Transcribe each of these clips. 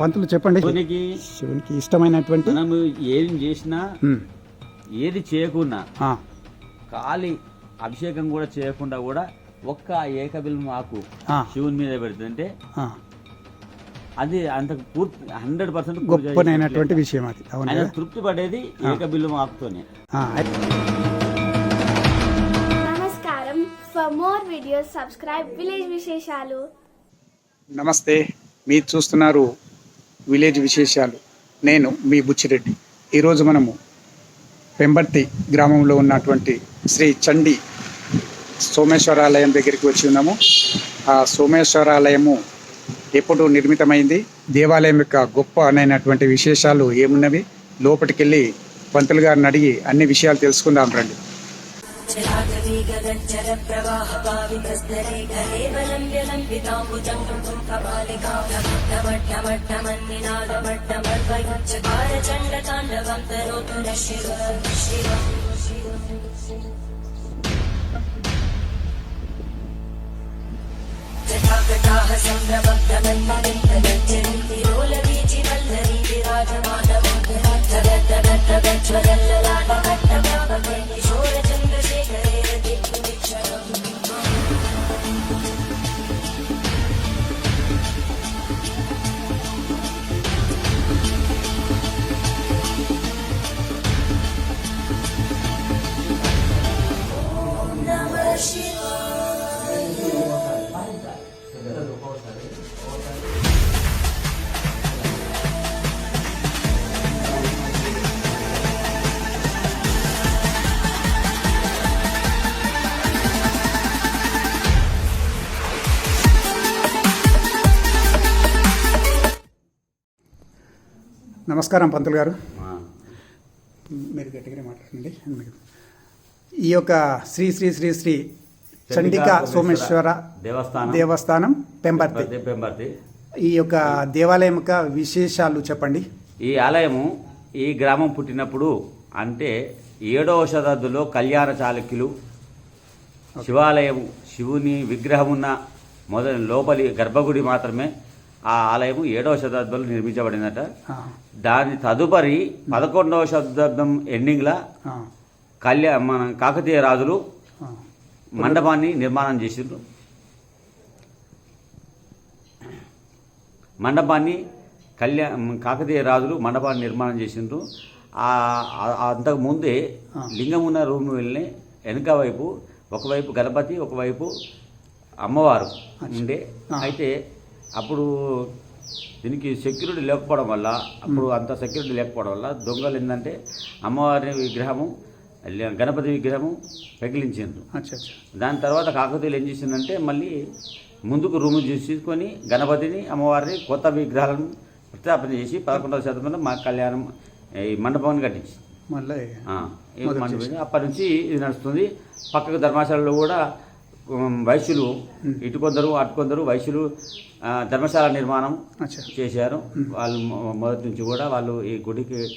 పంతులు చెప్పండి. శివునికి శివునికి ఇష్టమైనటువంటి మనము ఏం చేసినా ఉమ్, ఏది చేయకున్నా ఆ, ఖాళీ అభిషేకం కూడా చేయకుండా కూడా ఒక్క ఏకబిల్వం ఆకు ఆ, శివుని మీద పెడుతుంటే ఆ. అది అంత పూర్తి హండ్రెడ్ పర్సెంట్ గొప్పనైనటువంటి విషయం అది. అవును? ఆయన కదా తృప్తి పడేది ఏకబిల్వం ఆకుతోనే. ఆ, అయితే నమస్కారం. For more videos subscribe village విశేషాలు నమస్తే. మీరు చూస్తున్నారు విలేజ్ విశేషాలు. నేను మీ బుచ్చిరెడ్డి. ఈరోజు మనము పెంబర్తి గ్రామంలో ఉన్నటువంటి శ్రీ చండి సోమేశ్వరాలయం దగ్గరికి వచ్చి ఉన్నాము. ఆ సోమేశ్వరాలయము ఎప్పుడు నిర్మితమైంది? దేవాలయం యొక్క గొప్ప అనేటువంటి విశేషాలు ఏమున్నవి? లోపలికెళ్ళి పంతులు గారిని అడిగి అన్ని విషయాలు తెలుసుకుందాం రండి. वेगगज्जरप्रवाहपावितस्तरेखरेवलम्ब्यलम्बिताम्बुजङ्कृतुम् कपालिकाभक्तवट्टमट्टमन्निनादमट्टमर्वयुञ्चकारचण्डताण्डवम् करोतु न शिव शिव जटाकटाः सम्भ्रमब्दमन्मलिन्दगज्जरी तिरोलबीचिवल्लरी विराजमानमोदरात्तगत्तगत्तगज्ज्वलल्ललाटगट्टभावकैकिशोर నమస్కారం పంతులు గారు. మీరు గట్టిగానే మాట్లాడండి. ఈ యొక్క శ్రీ శ్రీ శ్రీ శ్రీ చండికా సోమేశ్వర దేవస్థానం. దేవస్థానం పెంబర్తి. పెంబర్తి పెంబర్తి. ఈ యొక్క దేవాలయం యొక్క విశేషాలు చెప్పండి. ఈ ఆలయము ఈ గ్రామం పుట్టినప్పుడు అంటే ఏడవ శతాబ్దంలో కళ్యాణ చాళుక్యులు శివాలయం శివుని విగ్రహం ఉన్న మొదటి లోపలి గర్భగుడి మాత్రమే ఆ ఆలయము ఏడవ శతాబ్దంలో నిర్మించబడిందట. దాని తదుపరి పదకొండవ శతాబ్దం ఎండింగ్లా ఆ, కళ్యా మన కాకతీయ రాజులు. మండపాన్ని నిర్మాణం చేసిండ్రు. మండపాన్ని కళ్యా కాకతీయ రాజులు మండపాన్ని నిర్మాణం చేసిండ్రు. అంతకు ముందే. లింగం ఉన్న రూమ్ వెళ్ళి వెనుక వైపు ఒకవైపు గణపతి ఒకవైపు అమ్మవారు ఉండే. అయితే అప్పుడు దీనికి సెక్యూరిటీ లేకపోవడం వల్ల అప్పుడు అంత సెక్యూరిటీ లేకపోవడం వల్ల దొంగలు ఏంటంటే అమ్మవారి విగ్రహము గణపతి విగ్రహము పెగిలించిండ్రు దాని తర్వాత కాకతీయులు ఏం చేసిందంటే మళ్ళీ ముందుకు రూమ్ తీసుకొని గణపతిని అమ్మవారిని కొత్త విగ్రహాలను ప్రతిష్టాపన చేసి పదకొండవ శతంలో మా కళ్యాణం ఈ మండపాన్ని కట్టించి. మళ్ళీ అప్పటి నుంచి ఇది నడుస్తుంది. పక్కకు ధర్మశాలలో కూడా వైశ్యులు ఇటు కొందరు అటు కొందరు వైశ్యులు ధర్మశాల నిర్మాణం చేశారు. వాళ్ళు మొదటి నుంచి కూడా వాళ్ళు ఈ గుడికి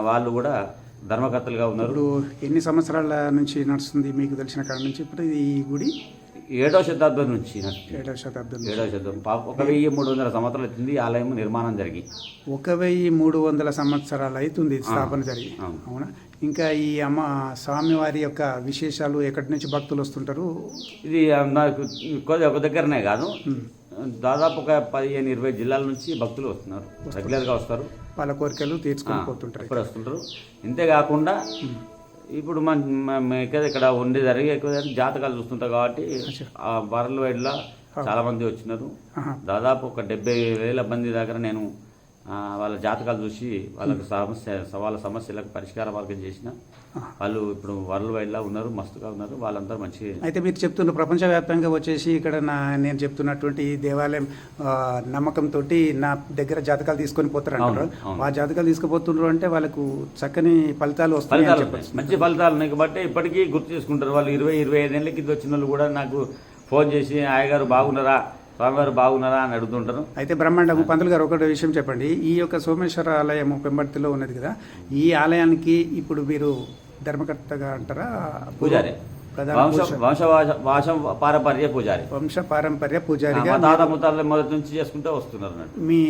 వాళ్ళు కూడా ధర్మకర్తలుగా ఉన్నారు. ఇప్పుడు ఎన్ని సంవత్సరాల నుంచి నడుస్తుంది మీకు తెలిసిన కాడ నుంచి? ఇప్పుడు ఈ గుడి? ఏడవ శతాబ్దం నుంచి. ఏడవ శతాబ్దం. ఏడవ శతాబ్దం. ఒక వెయ్యి మూడు వందల సంవత్సరాలు ఈ ఆలయం నిర్మాణం జరిగి. ఒక వెయ్యి మూడు వందల సంవత్సరాలు అవుతుంది స్థాపన జరిగి. అవును. ఇంకా ఈ అమ్మ స్వామివారి యొక్క విశేషాలు ఎక్కడి నుంచి భక్తులు వస్తుంటారు? ఇది నాకు ఒక దగ్గరనే కాదు. దాదాపు ఒక పదిహేను ఇరవై జిల్లాల నుంచి భక్తులు వస్తున్నారు. రెగ్యులర్గా వస్తారు. వాళ్ళ కోరికలు తీర్చుకొని పోతుంటారు ఇప్పుడు వస్తుంటారు. ఇంతేకాకుండా ఇప్పుడు మన ఇక్కడ ఉండి జరిగే జాతకాలు చూస్తుంటాం కాబట్టి ఆ వరల్డ్ వైడ్లో చాలా మంది వచ్చినారు. దాదాపు ఒక డెబ్బై వేల మంది దగ్గర నేను వాళ్ళ జాతకాలు చూసి వాళ్ళకి సమస్య వాళ్ళ సమస్యలకు పరిష్కార మార్గం చేసిన వాళ్ళు ఇప్పుడు వరల్డ్ వైడ్లో ఉన్నారు మస్తుగా ఉన్నారు వాళ్ళందరూ మంచి అయితే మీరు చెప్తున్న ప్రపంచవ్యాప్తంగా వచ్చేసి ఇక్కడ నా నేను చెప్తున్నటువంటి ఈ దేవాలయం నమ్మకంతో నా దగ్గర జాతకాలు తీసుకొని పోతారు అంటారు. ఆ జాతకాలు తీసుకుపోతున్నారు అంటే వాళ్ళకు చక్కని ఫలితాలు వస్తాయి. మంచి ఫలితాలు ఉన్నాయి కాబట్టి ఇప్పటికీ గుర్తు చేసుకుంటారు. వాళ్ళు ఇరవై ఇరవై ఐదేళ్ళ కింద వచ్చిన వాళ్ళు కూడా నాకు ఫోన్ చేసి అయ్యగారు బాగున్నారా? స్వామివారు బాగున్నారా అని అడుగుతుంటారు. అయితే బ్రహ్మాండము పంతులు గారు ఒకటి విషయం చెప్పండి. ఈ యొక్క సోమేశ్వర ఆలయము పెంబర్తిలో ఉన్నది కదా ఈ ఆలయానికి ఇప్పుడు మీరు ధర్మకర్తగా అంటారా? పూజారి. వంశ వంశ వంశం పారంపర్య పూజారి. వంశ పారంపర్య మా తాత ముత్తాల మొదటి నుంచి చేసుకుంటూ వస్తున్నారు మీ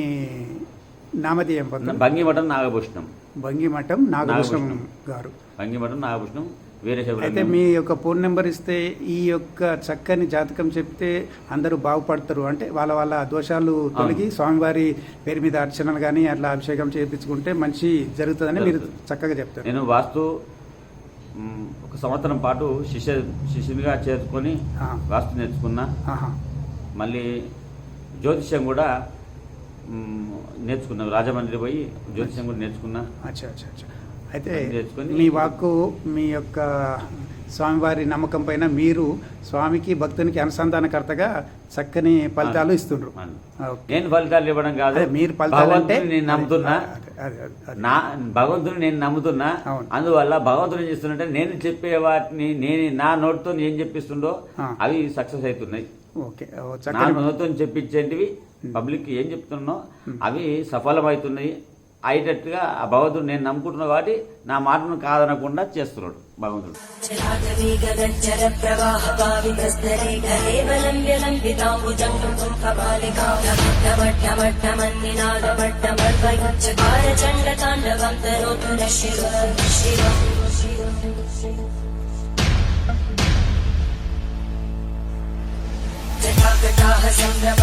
నామధేయం భంగిమఠం నాగభూషణం. భంగిమఠం నాగభూషణం. గారు. భంగిమఠం నాగభూషణం వీర అయితే మీ యొక్క ఫోన్ నెంబర్ ఇస్తే ఈ యొక్క చక్కని జాతకం చెప్తే అందరూ బాగుపడతారు. అంటే వాళ్ళ వాళ్ళ దోషాలు తొలగి స్వామివారి పేరు మీద అర్చనలు కానీ అట్లా అభిషేకం చేయించుకుంటే మంచి జరుగుతుందని మీరు చక్కగా చెప్తారు. నేను వాస్తు ఒక సంవత్సరం పాటు శిష్య శిష్యునిగా చేర్చుకొని. వాస్తు నేర్చుకున్నా. మళ్ళీ జ్యోతిష్యం కూడా నేర్చుకున్నా. రాజమండ్రి పోయి జ్యోతిష్యం కూడా నేర్చుకున్నా. అచ్చా అచ్చా అచ్చా. అయితే మీ వాక్కు మీ యొక్క స్వామివారి నమ్మకం పైన మీరు స్వామికి భక్తునికి అనుసంధానకర్తగా చక్కని ఫలితాలు ఇస్తుండ్రు. నేను ఫలితాలు ఇవ్వడం కాదు. మీరు ఫలితాలు అంటే భగవంతుని నేను నమ్ముతున్నా. నా భగవంతుని నేను నమ్ముతున్నా. అందువల్ల భగవంతుడు ఏం చేస్తున్నంటే నేను చెప్పే వాటిని నేను నా నోటితో ఏం చెప్పిస్తుండో. అవి సక్సెస్ అవుతున్నాయి. నా నోటితో చెప్పించేటివి పబ్లిక్ ఏం చెప్తున్నో అవి సఫలమవుతున్నాయి. అయ్యేటట్టుగా ఆ భగవంతుడు నేను నమ్ముకుంటున్నాను కాబట్టి నా మాటను కాదనకుండా చేస్తున్నాడు భగవంతుడు. సంభ్రమ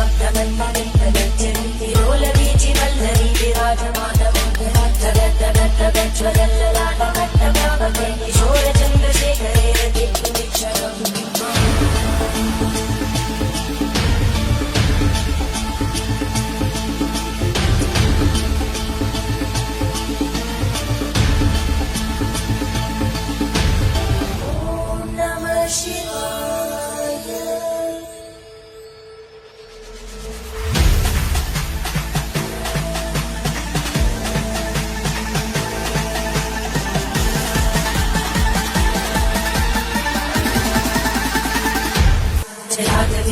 चन्द्रशेखरे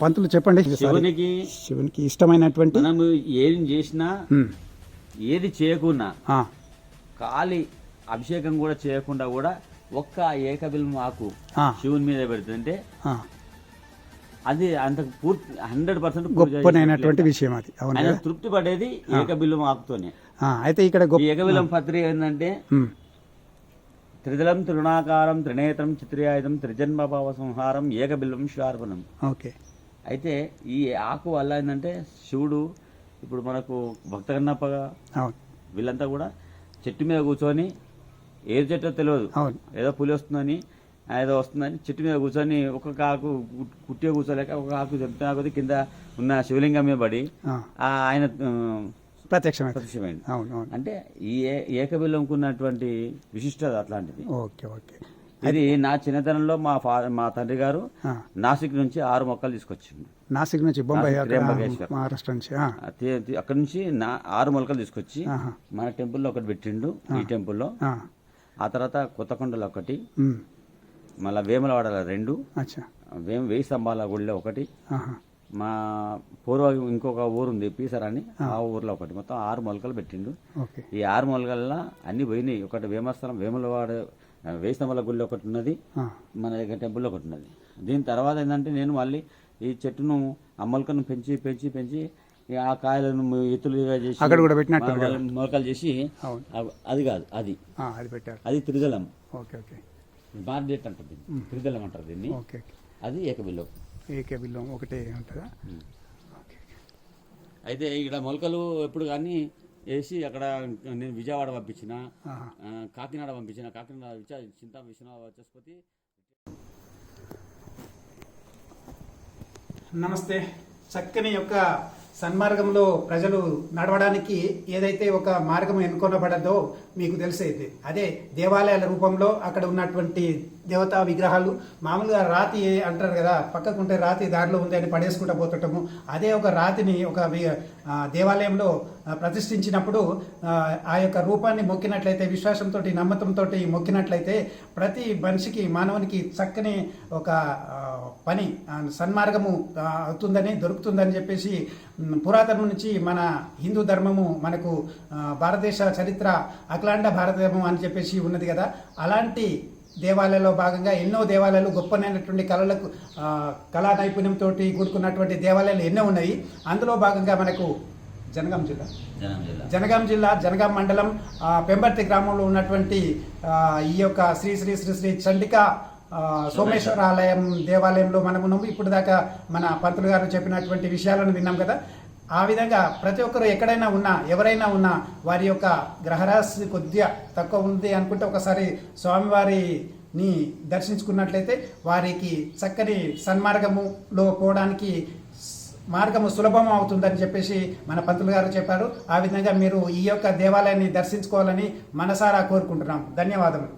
పంతులు చెప్పండి. శివునికి శివునికి ఇష్టమైనటువంటి మనము ఏం చేసినా ఏది చేయకున్నా కాలి అభిషేకం కూడా చేయకుండా కూడా ఒక్క ఏకబిల్వం ఆకు శివుని మీద పెడుతుంటే. అది అంత పూర్తి హండ్రెడ్ పర్సెంట్ గొప్పనైనటువంటి విషయం అది. ఆయన? తృప్తి పడేది ఏకబిల్వం ఆకుతోనే. అయితే ఇక్కడ ఏకబిల్వం పత్రిక ఏంటంటే ఉమ్, త్రిదళం తృణాకారం త్రినేత్రం చిత్రయాయుధం త్రిజన్మభావ సంహారం ఏకబిల్వం శార్పణం ఓకే. అయితే ఈ ఆకు వల్ల ఏంటంటే శివుడు ఇప్పుడు మనకు భక్త కన్నప్పగా వీళ్ళంతా కూడా చెట్టు మీద కూర్చొని ఏది చెట్టో తెలియదు ఏదో పులి వస్తుందని ఏదో వస్తుందని చెట్టు మీద కూర్చొని ఒక్కొక్క ఆకు కుట్టిగా కూర్చోలేక ఒక ఆకు చెప్తున్నా కొద్ది కింద ఉన్న శివలింగం మీద పడి ఆయన ప్రత్యక్షమైంది. ప్రత్యక్షమైంది. అంటే ఈ ఏ- ఏకబిల్లంకు ఉన్నటువంటి విశిష్టత అట్లాంటిది. Okay okay. ఇది నా చిన్నతనంలో మా ఫా మా తండ్రి గారు నాసిక్ నుంచి ఆరు మొక్కలు తీసుకొచ్చిండు. నాసిక్ నుంచి. మహారాష్ట్ర నుంచి అక్కడి నుంచి నా ఆరు మొలకలు తీసుకొచ్చి. మన టెంపుల్లో ఒకటి పెట్టిండు ఈ టెంపుల్లో. ఆ, తర్వాత కొత్తకొండలో ఒకటి మళ్ళీ వేములవాడలో రెండు అచ్చా. వేం వెయ్యి స్తంభాల గుడిలో ఒకటి. మా పూర్వ ఇంకొక ఊరుంది పీసర్ అని ఆ. ఊర్లో ఒకటి. మొత్తం ఆరు మొలకలు పెట్టిండు. ఈ ఆరు మొలకల్లో అన్ని పోయినాయి. ఒకటి వేమస్థలం వేములవాడ వెయ్యి స్తంభాల గుడిలో ఒకటి ఉన్నది. మన దగ్గర టెంపుల్లో ఒకటి ఉన్నది. దీని తర్వాత ఏంటంటే నేను మళ్ళీ ఈ చెట్టును ఆ మొలకను పెంచి పెంచి పెంచి ఆ కాయలను ఎత్తులు చేసి అక్కడ కూడా పెట్టినట్టు మొలకలు చేసి అది కాదు అది. అది పెట్టారు. అది త్రిదళం. Okay okay. బార్డెట్ అంటారు దీన్ని. త్రిదళం అంటారు దీన్ని. ఓకే అది ఏకబిల్లం. ఏకబిల్లం ఒకటే ఉంటుందా? అయితే ఇక్కడ మొలకలు ఎప్పుడు కానీ వేసి అక్కడ నేను విజయవాడ పంపించిన కాకినాడ పంపించిన కాకినాడ చింతా విశ్వనాథ వచ్చేసి నమస్తే. చక్కని యొక్క సన్మార్గంలో ప్రజలు నడవడానికి ఏదైతే ఒక మార్గం ఎన్నుకొనబడదో మీకు తెలిసేది. అదే దేవాలయాల రూపంలో అక్కడ ఉన్నటువంటి దేవతా విగ్రహాలు. మామూలుగా రాతి అంటారు కదా పక్కకుంటే రాతి దారిలో ఉంది అని పడేసుకుంటూ పోతుంటాము. అదే ఒక రాతిని ఒక వి- దేవాలయంలో ప్రతిష్ఠించినప్పుడు ఆ, యొక్క రూపాన్ని మొక్కినట్లయితే విశ్వాసంతో నమ్మకంతో మొక్కినట్లయితే ప్రతి మనిషికి మానవునికి చక్కని ఒక పని సన్మార్గము అవుతుందని దొరుకుతుందని చెప్పేసి పురాతనం నుంచి మన హిందూ ధర్మము మనకు భారతదేశ చరిత్ర అఖిలాండ భారతదేశం అని చెప్పేసి ఉన్నది కదా. అలాంటి దేవాలయాల్లో భాగంగా ఎన్నో దేవాలయాలు గొప్పనైనటువంటి కళలకు కళా నైపుణ్యంతో కూడుకున్నటువంటి దేవాలయాలు ఎన్నో ఉన్నాయి. అందులో భాగంగా మనకు జనగాం జిల్లా. జనం జిల్లా. జనగాం జిల్లా జనగాం మండలం పెంబర్తి గ్రామంలో ఉన్నటువంటి ఈ యొక్క శ్రీ శ్రీ శ్రీ శ్రీ చండిక సోమేశ్వర. ఆలయం దేవాలయంలో మనం ఉన్నాము ఇప్పుడు దాకా మన పంతులు గారు చెప్పినటువంటి విషయాలను విన్నాం కదా. ఆ విధంగా ప్రతి ఒక్కరు ఎక్కడైనా ఉన్నా ఎవరైనా ఉన్నా వారి యొక్క గ్రహరాశి కొద్దిగా తక్కువ ఉంది అనుకుంటే ఒకసారి స్వామివారిని దర్శించుకున్నట్లయితే వారికి చక్కని సన్మార్గములో పోవడానికి మార్గము సులభం అవుతుందని చెప్పేసి మన పంతులు గారు చెప్పారు. ఆ విధంగా మీరు ఈ యొక్క దేవాలయాన్ని దర్శించుకోవాలని మనసారా కోరుకుంటున్నాం. ధన్యవాదములు.